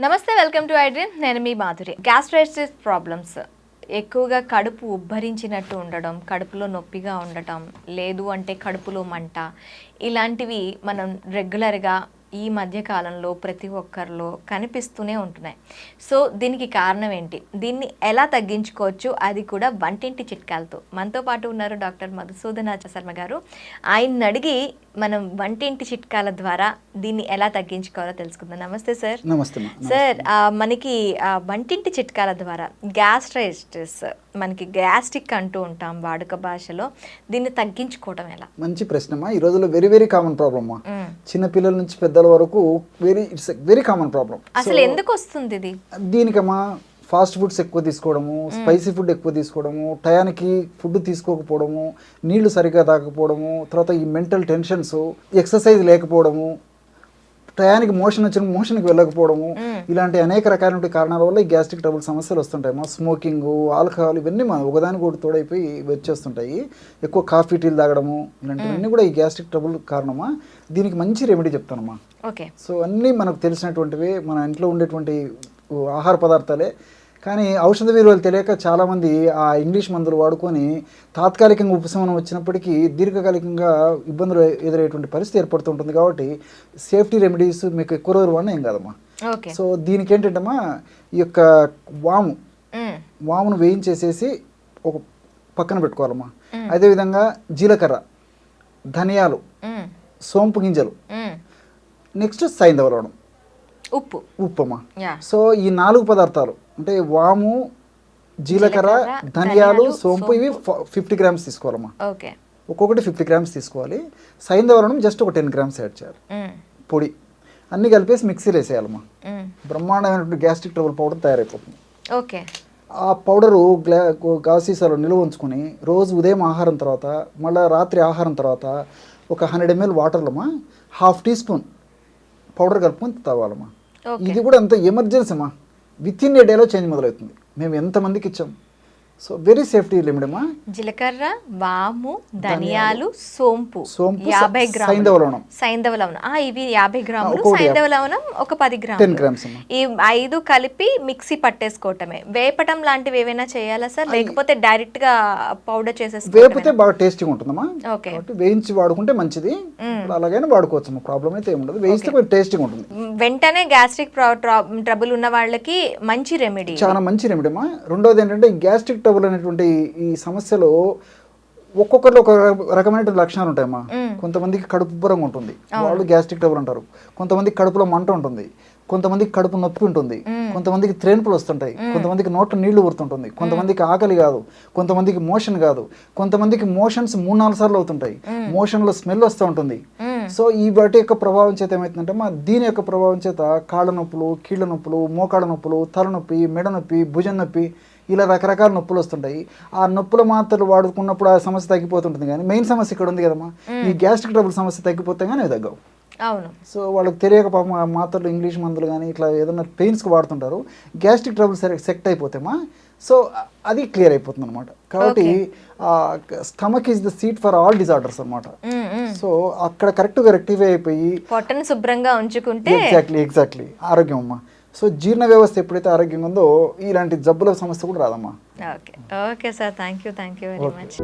నమస్తే welcome to iDream నేను మీ Madhuri. Gastritis problems. ఎక్కువగా కడుపు ఉబ్బరించినట్టు ఉండడం కడుపులో నొప్పిగా ఉండటం లేదు అంటే కడుపులో మంట ఇలాంటివి మనం రెగ్యులర్గా ఈ మధ్యకాలంలో ప్రతి ఒక్కరిలో కనిపిస్తూనే ఉంటున్నాయి. సో దీనికి కారణం ఏంటి? దీన్ని ఎలా తగ్గించుకోవచ్చు? అది కూడా వంటింటి చిట్కాలతో. మనతో పాటు ఉన్నారు డాక్టర్ మధుసూదనాచ శర్మ గారు. ఆయన్ని అడిగి మనం వంటింటి చిట్కాల ద్వారా దీన్ని ఎలా తగ్గించుకోవాలో తెలుసుకుందాం. నమస్తే సార్ నమస్తే సార్ మనకి వంటింటి చిట్కాల ద్వారా గ్యాస్ట్రైటిస్ మనకి గ్యాస్ట్రిక్ అంటూ ఉంటాం వాడుక భాషలో దీన్ని తగ్గించుకోవడం ఎలా? మంచి ప్రశ్నమా ఈ రోజుల్లో వెరీ వెరీ కామన్ ప్రాబ్లమ్. చిన్న పిల్లల నుంచి పెద్దల వరకు very it's very common problem అసలు ఎందుకు వస్తుంది ఇది? దీనికమ్మా ఫాస్ట్ ఫుడ్స్ ఎక్కువ తీసుకోవడము స్పైసీ ఫుడ్ ఎక్కువ తీసుకోవడము టయానికి ఫుడ్ తీసుకోకపోవడము నీళ్ళు సరిగ్గా తాగకపోవడము తర్వాత ఈ మెంటల్ టెన్షన్స్ ఎక్సర్సైజ్ లేకపోవడము టయానికి మోషన్ వచ్చిన మోషన్కి వెళ్ళకపోవడము ఇలాంటి అనేక రకాలైన కారణాల వల్ల ఈ గ్యాస్ట్రిక్ ట్రబుల్ సమస్యలు వస్తుంటాయి. మా స్మోకింగ్ ఆల్కహాల్ ఇవన్నీ మా ఒకదానికి ఒకటి తోడైపోయి వచ్చేస్తుంటాయి. ఎక్కువ కాఫీ టీలు తాగడము ఇలాంటివన్నీ కూడా ఈ గ్యాస్ట్రిక్ ట్రబుల్ కారణమా? దీనికి మంచి రెమెడీ చెప్తానమ్మా. ఓకే. సో అన్నీ మనకు తెలిసినటువంటివి మన ఇంట్లో ఉండేటువంటి ఆహార పదార్థాలే కానీ ఔషధ విలువలు తెలియక చాలామంది ఆ ఇంగ్లీష్ మందులు వాడుకొని తాత్కాలికంగా ఉపశమనం వచ్చినప్పటికీ దీర్ఘకాలికంగా ఇబ్బందులు ఎదురయ్యేటువంటి పరిస్థితి ఏర్పడుతుంటుంది కాబట్టి సేఫ్టీ రెమెడీస్ మీకు ఎక్కువ రోజులు వాడినా ఏం కాదమ్మా. సో దీనికి ఏంటంటమ్మా ఈ యొక్క వాము. వామును వేయించేసేసి ఒక పక్కన పెట్టుకోవాలమ్మా. అదేవిధంగా జీలకర్ర ధనియాలు. సోంపు గింజలు. నెక్స్ట్ సైంధవలవడం ఉప్పు. ఉప్పమ్మ. యా. సో ఈ నాలుగు పదార్థాలు అంటే వాము జీలకర్ర ధనియాలు సోంపు ఇవి ఫిఫ్టీ గ్రామ్స్ తీసుకోవాలమ్మా. ఓకే. ఒక్కొక్కటి ఫిఫ్టీ గ్రామ్స్ తీసుకోవాలి. సైంధవరణం జస్ట్ ఒక టెన్ గ్రామ్స్ యాడ్ చేయాలి. పొడి. అన్నీ కలిపేసి మిక్సీలో వేసేయాలమ్మా. మ్మ్. బ్రహ్మాండమైనటువంటి గ్యాస్ట్రిక్ ట్రబుల్ పౌడర్ తయారైపోతుంది. ఓకే. ఆ పౌడరు గ్లా గాసీసాలో నిల్వ ఉంచుకొని రోజు ఉదయం ఆహారం తర్వాత మళ్ళీ రాత్రి ఆహారం తర్వాత ఒక హండ్రెడ్ ఎంఎల్ వాటర్లమ్మా హాఫ్ టీ స్పూన్ పౌడర్ కలుపుకొని తాగాలమ్మా ఇది కూడా అంత ఎమర్జెన్సీ అమ్మా. విత్ ఇన్ ఏ డేలో చేంజ్ మొదలవుతుంది. మేము ఎంతమందికి ఇచ్చాం? సో వెరీ సేఫ్టీ లిమిట్ అమ్మా జీలకర్ర వాము ధనియాలు సోంపు. సోంపు, యాభై గ్రాములు. సైంధవ లవణం. సైంధవ లవణం. ఆ, ఇవి యాభై గ్రాములు. సైంధవ లవణం ఒక పది గ్రాములు. గ్రామ్స్ ఈ ఐదు కలిపి మిక్సీ పట్టేసుకోవటమే. వేపటం లాంటివి ఏమైనా చేయాలా సార్? లేకపోతే డైరెక్ట్గా పౌడర్ చేసేసుకోవటమే వేపితే బాగా టేస్టీగా ఉంటుందమ్మా. ఓకే. వేయించి వాడుకుంటే మంచిది. అలాగైనా వాడుకోవచ్చు ప్రాబ్లం అయితే ఏమి ఉండదు. వేయిస్తే కొంచెం టేస్టీగా ఉంటుంది. వెంటనే గ్యాస్ట్రిక్ ట్రబుల్ ఉన్న వాళ్ళకి మంచి రెమెడీ చాలా మంచి రెమెడీ అమ్మా రెండోది ఏంటంటే గ్యాస్ట్రిక్ ట్రబుల్ అనేటువంటి ఈ సమస్యలో ఒక్కొక్కరిలో ఒక రకమైన లక్షణాలు ఉంటాయమ్మా. కొంతమందికి కడుపు ఉబ్బరంగా ఉంటుంది. వాళ్ళు గ్యాస్ట్రిక్ ట్రబుల్ అంటారు. కొంతమందికి కడుపులో మంట ఉంటుంది. కొంతమందికి కడుపు నొప్పి ఉంటుంది. కొంతమందికి త్రేన్పులు వస్తుంటాయి. కొంతమందికి నోట్లో నీళ్ళు ఊరుతుంటుంది. కొంతమందికి ఆకలి కాదు. కొంతమందికి మోషన్ కాదు. కొంతమందికి మోషన్స్ మూడు నాలుగు సార్లు అవుతుంటాయి. మోషన్లో స్మెల్ వస్తూ ఉంటుంది. సో ఈ వాటి యొక్క ప్రభావం చేత ఏమవుతుందంటే మా దీని యొక్క ప్రభావం చేత కాళ్ళ నొప్పులు కీళ్ళ నొప్పులు మోకాళ్ళ నొప్పులు తలనొప్పి మెడ నొప్పి భుజం నొప్పి ఇలా రకరకాల నొప్పులు వస్తుంటాయి. ఆ నొప్పుల మాత్రలు వాడుకున్నప్పుడు ఆ సమస్య తగ్గిపోతుంటుంది కానీ మెయిన్ సమస్య ఇక్కడ ఉంది కదమ్మా. ఈ గ్యాస్ట్రిక్ ట్రబుల్ సమస్య తగ్గిపోతే కానీ తగ్గవు. అవును. సో వాళ్ళకి తెలియక పాపం ఆ మాత్రలు ఇంగ్లీష్ మందులు కానీ ఇట్లా ఏదైనా పెయిన్స్కి వాడుతుంటారు. గ్యాస్ట్రిక్ ట్రబుల్ సరే సెక్ట్ అయిపోతేమా సో అది క్లియర్ అయిపోతుంది అనమాట కాబట్టి stomach is the seat for all disorders అనమాట. సో అక్కడ కరెక్ట్గా రెక్టిఫై అయిపోయి పొట్టను శుభ్రంగా ఉంచుకుంటే ఎగ్జాక్ట్లీ ఎగ్జాక్ట్లీ ఆరోగ్యం అమ్మా. సో జీర్ణ వ్యవస్థ ఎప్పుడైతే ఆరోగ్యంగా ఉందో ఇలాంటి జబ్బుల సమస్య కూడా రాదమ్మా. Okay okay sir thank you thank you very much